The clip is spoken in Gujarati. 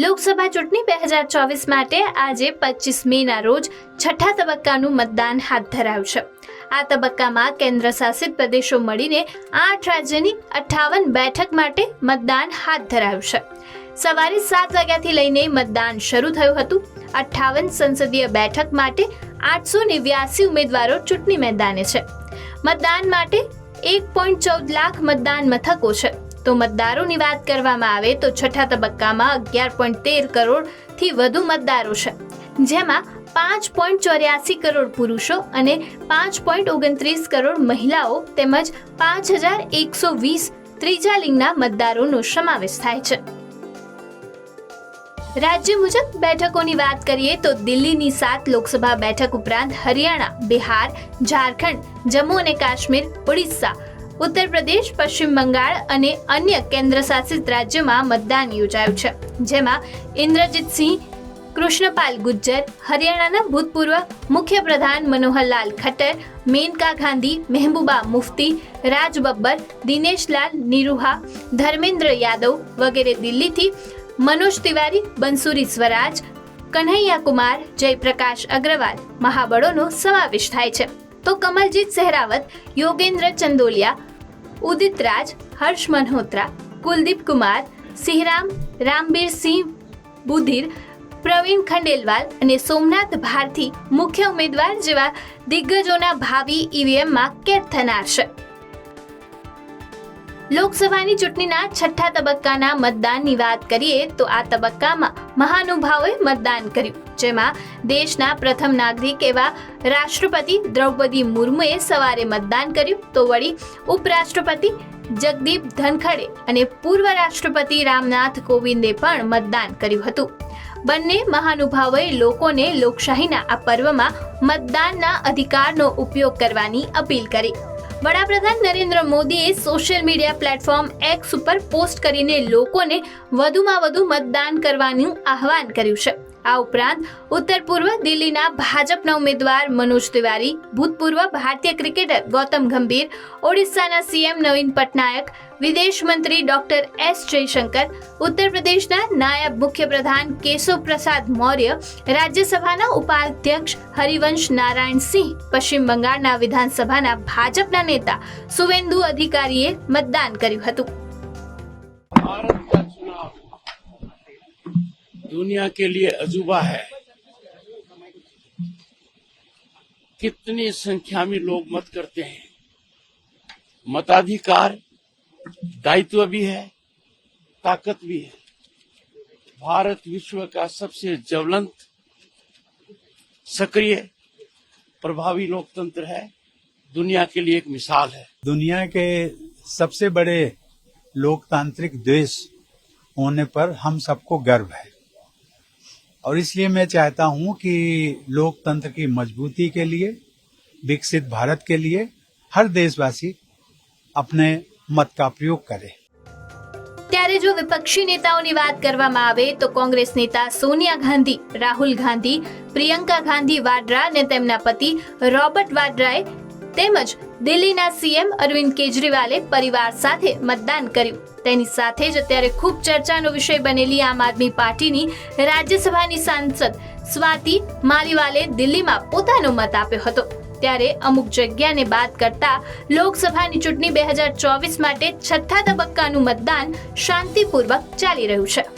લોકસભા ચૂંટણી બે હજાર ચોવીસ માટે આજે પચીસ મેના રોજ છઠ્ઠા તબક્કાનું મતદાન હાથ ધરાયું છે. આ તબક્કામાં કેન્દ્ર શાસિત પ્રદેશો મળીને આઠ રાજ્યની અઠ્ઠાવન બેઠક માટે મતદાન હાથ ધરાયું છે. સવારે સાત વાગ્યાથી લઈને મતદાન શરૂ થયું હતું. અઠ્ઠાવન સંસદીય બેઠક માટે આઠસો નેવ્યાસી ઉમેદવારો ચૂંટણી મેદાને છે. મતદાન માટે એક પોઈન્ટ ચૌદ લાખ મતદાન મથકો છે. તો મતદારોની વાત કરવામાં આવે તો છઠ્ઠા તબક્કામાં અગિયાર પોઈન્ટ તેર કરોડથી વધુ મતદારો છે. જેમાં પાંચ પોઈન્ટ ચોર્યાસી કરોડ પુરુષો અને પાંચ પોઈન્ટ ઓગણત્રીસ કરોડ મહિલાઓ તેમજ પાંચ હજાર એકસો વીસ ત્રીજા લિંગના મતદારોનો સમાવેશ થાય છે. રાજ્ય મુજબ બેઠકોની વાત કરીએ તો દિલ્હીની સાત લોકસભા બેઠક ઉપરાંત હરિયાણા, બિહાર, ઝારખંડ, જમ્મુ અને કાશ્મીર, ઓડિશા ઉત્તર પ્રદેશ પશ્ચિમ બંગાળ અને અન્ય કેન્દ્ર શાસિત રાજ્યોમાં મતદાન યોજાયું છે. જેમાં ઇન્દ્રજીતસિંહ કૃષ્ણપાલ ગુજ્જર, હરિયાણાના ભૂતપૂર્વ મુખ્ય પ્રધાન મનોહરલાલ ખટ્ટર, મેનકા ગાંધી, મહેબૂબા મુફ્તી, રાજ બબ્બર, દિનેશલાલ નિરુહા, ધર્મેન્દ્ર યાદવ વગેરે દિલ્હીથી મનોજ તિવારી બંસુરી સ્વરાજ કન્હૈયા કુમાર, જયપ્રકાશ અગ્રવાલ મહાબળોનો સમાવેશ થાય છે. તો કમલજીત સહેરાવત યોગેન્દ્ર ચંદોલિયા ઉદિત રાજ, હર્ષ મલ્હોત્રા, કુલદીપ કુમાર, સિંહરામ, રામબીર સિંહ બુધિર, પ્રવીણ ખંડેલવાલ અને સોમનાથ ભારતી મુખ્ય ઉમેદવાર જેવા દિગ્ગજોના ભાવિ ઈવીએમમાં કેદ થનાર છે. લોકસભાની ચૂંટણીના છઠ્ઠા તબક્કાના મતદાનની વાત કરીએ તો આ તબક્કામાં મહાનુભાવોએ મતદાન કર્યું, જેમાં દેશના પ્રથમ નાગરિક એવા રાષ્ટ્રપતિ દ્રૌપદી મુર્મુએ સવારે મતદાન કર્યું. તો વળી ઉપરાષ્ટ્રપતિ જગદીપ ધનખડે અને પૂર્વ રાષ્ટ્રપતિ રામનાથ કોવિંદે પણ મતદાન કર્યું હતું. બંને મહાનુભાવોએ લોકોને લોકશાહીના આ પર્વમાં મતદાનના અધિકારનો ઉપયોગ કરવાની અપીલ કરી. વડાપ્રધાન નરેન્દ્ર મોદીએ સોશિયલ મીડિયા પ્લેટફોર્મ એક્સ ઉપર પોસ્ટ કરીને લોકોને વધુમાં વધુ મતદાન કરવાનું આહવાન કર્યું છે. આ ઉપરાંત ઉત્તર પૂર્વ દિલ્હીના ભાજપના ઉમેદવાર મનોજ તિવારી, ભૂતપૂર્વ ભારતીય ક્રિકેટર ગૌતમ ગંભીર, ઓડિશાના સીએમ નવીન પટનાયક, વિદેશ મંત્રી ડોક્ટર એસ જયશંકર, ઉત્તર પ્રદેશના નાયબ મુખ્યપ્રધાન કેશવ પ્રસાદ મૌર્ય, રાજ્યસભાના ઉપાધ્યક્ષ હરિવંશ નારાયણ સિંહ, પશ્ચિમ બંગાળના વિધાનસભાના ભાજપના નેતા સુવેન્દુ અધિકારીએ મતદાન કર્યું હતું. दुनिया के लिए अजूबा है। कितनी संख्या में लोग मत करते हैं। मताधिकार, दायित्व भी है, ताकत भी है। भारत विश्व का सबसे ज्वलंत, सक्रिय, प्रभावी लोकतंत्र है। दुनिया के लिए एक मिसाल है। दुनिया के सबसे बड़े लोकतांत्रिक देश होने पर हम सबको गर्व है। और इसलिए मैं चाहता हूं कि लोकतंत्र की मजबूती के लिए विकसित भारत के लिए हर देशवासी अपने मत का प्रयोग करे ત્યારે જો વિપક્ષી નેતાઓની વાત કરવામાં આવે તો કોંગ્રેસ નેતા સોનિયા ગાંધી રાહુલ ગાંધી પ્રિયંકા ગાંધી વાડ્રા અને તેમના પતિ રોબર્ટ વાડ્રાએ તેમજ દિલ્હીના સીએમ અરવિંદ કેજરીવાલે પરિવાર સાથે મતદાન કર્યું. તેની સાથે જ અત્યારે ખૂબ ચર્ચાનો વિષય બનેલી આમ આદમી પાર્ટીની રાજ્યસભાની સાંસદ સ્વાતિ માલીવાલે દિલ્હીમાં પોતાનો મત આપ્યો હતો. ત્યારે અમુક જગ્યાને બાદ કરતા લોકસભાની ચૂંટણી બે હજાર ચોવીસ માટે છઠ્ઠા તબક્કાનું મતદાન શાંતિપૂર્વક ચાલી રહ્યું છે.